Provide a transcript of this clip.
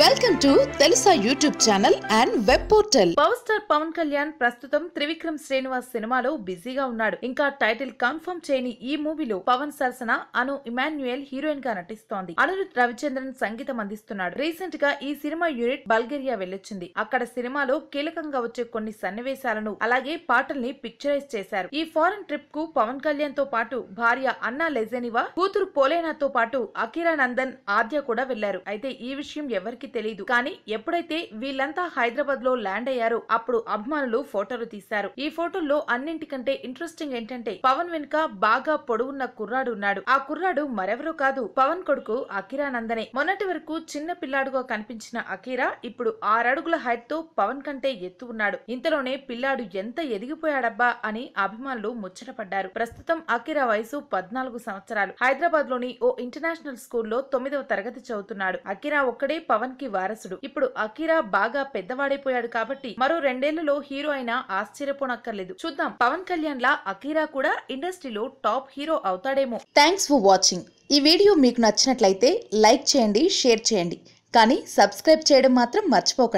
Welcome to Telusa YouTube channel and web portal power star Pawan Kalyan ప్రస్తుతం త్రివిక్రమ్ శ్రీనివాస్ సినిమాలో బిజీగా ఉన్నాడు. ఇంకా టైటిల్ కన్ఫర్మ్ చేయని ఈ మూవీలో పవన్ సరసన అను ఇమాన్యుయల్ హీరోయిన్గా నటిస్తోంది. అనిరుద్ రవిచంద్రన్ సంగీతం అందిస్తున్నాడు. రీసెంట్గా ఈ సినిమా యూనిట్ బల్గేరియా వెళ్ళొచ్చింది. అక్కడ సినిమాలో కీలకంగా వచ్చే కొన్ని సన్నివేశాలను అలాగే పాటల్ని పిక్చరైజ్ చేశారు. ఈ ఫారెన్ ట్రిప్కు పవన్ కళ్యాణ్తో పాటు భార్య అన్నా లెజెనివా కూతురు పోలేనాతో పాటు అకిరా నందన్ ఆద్య కూడా వెళ్ళారు అయితే ఈ విషయం ఎవరికి తెలియదు కానీ ఎప్పుడైతే వీళ్ళంతా హైదరాబాద్లో ల్యాండ్ అయ్యారో అప్పుడు అభిమానులు ఫోటోలు తీశారు. ఈ ఫోటోల్లో అన్నింటికంటే ఇంట్రెస్టింగ్ ఏంటంటే పవన్ వెనుక బాగా పొడవున్న కుర్రాడు ఉన్నాడు. ఆ కుర్రాడు మరెవరో కాదు పవన్ కొడుకు అకిరా నందనే మొన్నటి వరకు చిన్న పిల్లాడుగా కనిపించిన అకిరా ఇప్పుడు ఆరడుగుల హైట్తో పవన్ కంటే ఎత్తు ఉన్నాడు. ఇంతలోనే పిల్లాడు ఎంత ఎదిగిపోయాడబ్బా అని అభిమానులు ముచ్చటపడ్డారు ప్రస్తుతం అకిరా వయసు పద్నాలుగు సంవత్సరాలు. హైదరాబాద్లోని ఓ ఇంటర్నేషనల్ స్కూల్లో తొమ్మిదవ తరగతి చదువుతున్నాడు. అకిరా ఒక్కడే పవన్ కి వారసుడు. ఇప్పుడు అకిరా బాగా పెద్దవాడైపోయాడు కాబట్టి మరో రెండేళ్ళలో హీరో అయినా ఆశ్చర్యపోనక్కర్లేదు. చూద్దాం. పవన్ కళ్యాణ్ లా అకిరా కూడా ఇండస్ట్రీలో టాప్ హీరో అవుతాడేమో. థ్యాంక్స్ ఫర్ వాచింగ్ ఈ వీడియో మీకు నచ్చినట్లయితే లైక్ చేయండి షేర్ చేయండి. కానీ సబ్స్క్రైబ్ చేయడం మాత్రం మర్చిపోకండి.